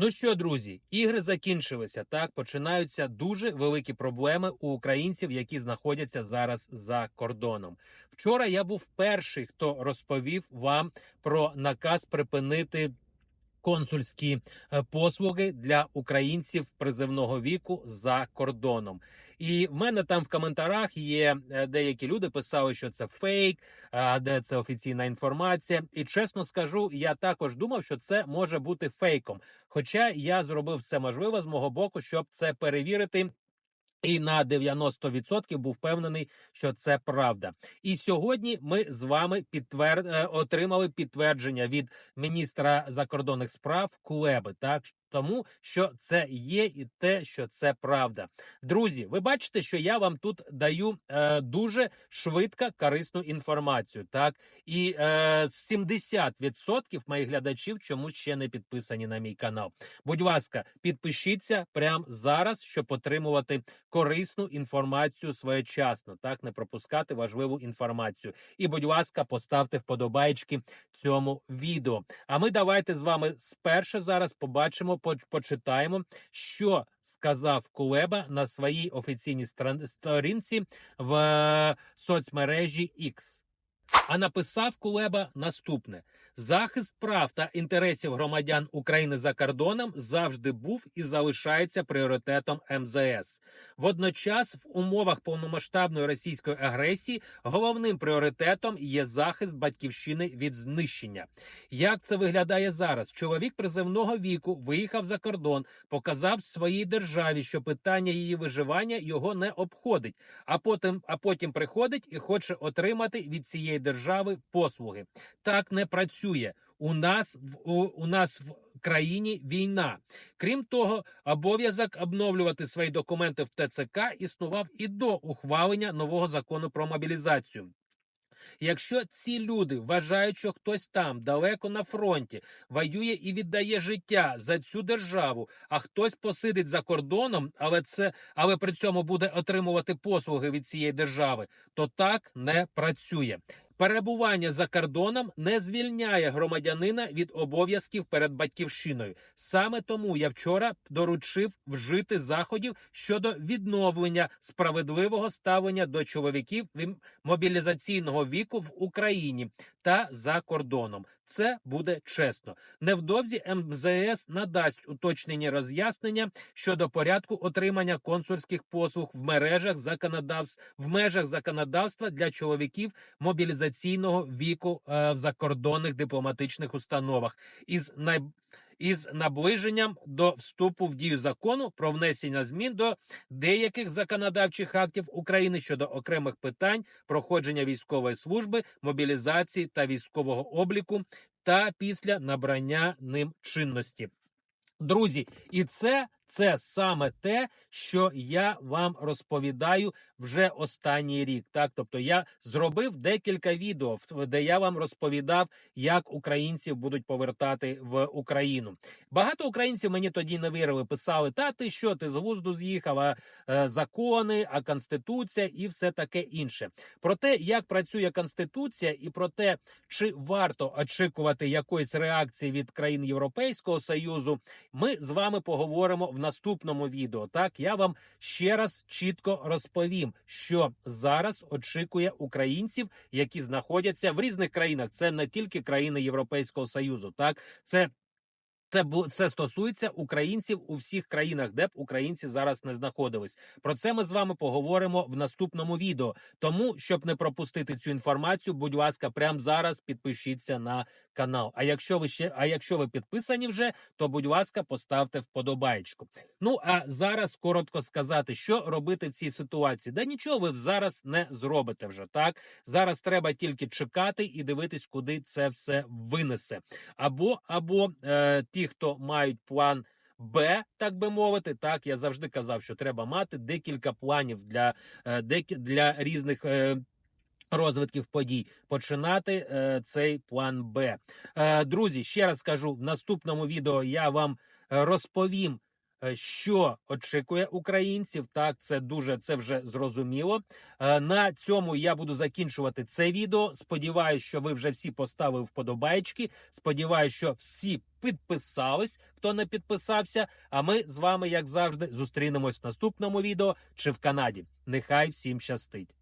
Ну що, друзі, ігри закінчилися. Так починаються дуже великі проблеми у українців, які знаходяться зараз за кордоном. Вчора я був перший, хто розповів вам про наказ припинити. Консульські е, послуги для українців призивного віку за кордоном, і в мене там в коментарях є е, деякі люди писали, що це фейк, а де це офіційна інформація. І чесно скажу, я також думав, що це може бути фейком. Хоча я зробив все можливе з мого боку, щоб це перевірити. І на 90% був впевнений, що це правда. І сьогодні ми з вами підтвер... е, отримали підтвердження від міністра закордонних справ Кулеби. Так тому, що це є, і те, що це правда. Друзі, ви бачите, що я вам тут даю е, дуже швидко корисну інформацію. Так і е, 70% моїх глядачів чомусь ще не підписані на мій канал. Будь ласка, підпишіться прямо зараз, щоб отримувати корисну інформацію своєчасно, так не пропускати важливу інформацію. І, будь ласка, поставте вподобайки цьому відео. А ми давайте з вами спершу зараз побачимо, поч- почитаємо, що сказав Кулеба на своїй офіційній сторінці в е, соцмережі X. А написав Кулеба наступне: захист прав та інтересів громадян України за кордоном завжди був і залишається пріоритетом МЗС. Водночас, в умовах повномасштабної російської агресії головним пріоритетом є захист батьківщини від знищення. Як це виглядає зараз? Чоловік призивного віку виїхав за кордон, показав своїй державі, що питання її виживання його не обходить. А потім, а потім приходить і хоче отримати від цієї держави послуги. Так не працює. У нас в у, нас в країні війна. Крім того, обов'язок обновлювати свої документи в ТЦК існував і до ухвалення нового закону про мобілізацію. Якщо ці люди вважають, що хтось там далеко на фронті воює і віддає життя за цю державу, а хтось посидить за кордоном, але це але при цьому буде отримувати послуги від цієї держави, то так не працює. Перебування за кордоном не звільняє громадянина від обов'язків перед батьківщиною. Саме тому я вчора доручив вжити заходів щодо відновлення справедливого ставлення до чоловіків мобілізаційного віку в Україні та за кордоном. Це буде чесно. Невдовзі МЗС надасть уточнені роз'яснення щодо порядку отримання консульських послуг в мережах законодавств в межах законодавства для чоловіків мобілізаційного віку е, в закордонних дипломатичних установах із най... із наближенням до вступу в дію закону про внесення змін до деяких законодавчих актів України щодо окремих питань проходження військової служби, мобілізації та військового обліку та після набрання ним чинності. Друзі, і це, це саме те, що я вам розповідаю вже останній рік. Так, тобто я зробив декілька відео, де я вам розповідав, як українців будуть повертати в Україну. Багато українців мені тоді не вірили, писали: Та ти що, ти з глузду з'їхав, а е, закони, а конституція і все таке інше. Про те, як працює конституція, і про те, чи варто очікувати якоїсь реакції від країн Європейського союзу, ми з вами поговоримо в наступному відео. Так я вам ще раз чітко розповім, що зараз очікує українців, які знаходяться в різних країнах. Це не тільки країни Європейського союзу, так це. Це це стосується українців у всіх країнах, де б українці зараз не знаходились. Про це ми з вами поговоримо в наступному відео. Тому, щоб не пропустити цю інформацію, будь ласка, прямо зараз підпишіться на канал. А якщо ви ще, а якщо ви підписані вже, то будь ласка, поставте вподобайку. Ну а зараз коротко сказати, що робити в цій ситуації. Да нічого ви зараз не зробите вже так. Зараз треба тільки чекати і дивитись, куди це все винесе. Або або е, ті, хто мають план. Б, так би мовити, так я завжди казав, що треба мати декілька планів для, е, для різних е, розвитків подій. Починати е, цей план Б. Е, друзі, ще раз кажу: в наступному відео я вам е, розповім що очікує українців. Так, це дуже це вже зрозуміло. Е, На цьому я буду закінчувати це відео. Сподіваюсь, що ви вже всі поставили вподобайки. Сподіваюсь, що всі підписались, хто не підписався. А ми з вами, як завжди, зустрінемось в наступному відео чи в Канаді. Нехай всім щастить.